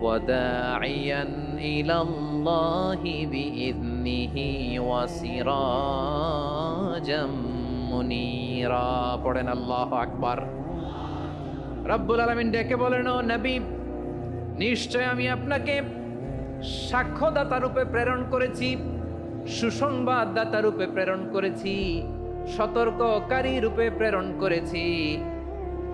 وداعيا إلى الله بإذنه وسراجا মুনিরা পড়েন আল্লাহ আকবার রব্বুল আলমিন ডেকে বলেন ও নবী নিশ্চয় আমি আপনাকে সাক্ষ্যদাতা রূপে প্রেরণ করেছি সুসংবাদদাতা রূপে প্রেরণ করেছি সতর্ককারী রূপে প্রেরণ করেছি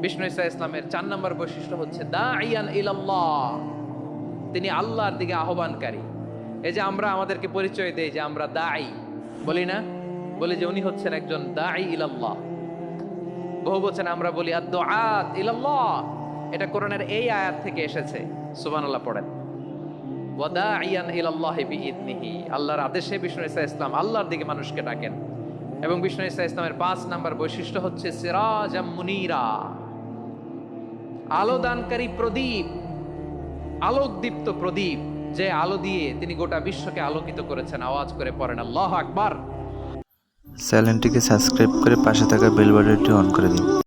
বিষ্ণু ইসা ইসলামের চার নম্বর বৈশিষ্ট্য হচ্ছে দা ইয়ান ইলাল্লাহ তিনি আল্লাহর দিকে আহ্বানকারী। এই যে আমরা আমাদেরকে পরিচয় দেই যে আমরা দায়ী বলি না? বলি যে উনি হচ্ছেন একজন দাঈ ইলাল্লাহ। বহু বচন আমরা বলি আদ ইলাল্লাহ এটা কোরআনের এই আয়াত থেকে এসেছে। সুবহানাল্লাহ পড়েন। ওয়াদাইয়ান ইলাল্লাহি বিইذনিহি আল্লাহর আদেশে বিষ্ণু ইসা ইসলাম আল্লাহর দিকে মানুষকে ডাকেন। এবং বিষ্ণু ইসা ইসলামের পাঁচ নাম্বার বৈশিষ্ট্য হচ্ছে, সিরাজাম মুনীরা আলো দানকারী প্রদীপ, আলোকদীপ্ত প্রদীপ, যে আলো দিয়ে তিনি গোটা বিশ্বকে আলোকিত করেছেন। আওয়াজ করে পড়েন, আল্লাহ আকবার। চ্যানেলটিকে সাবস্ক্রাইব করে পাশে থাকা বেল বাটনটি অন করে দিন।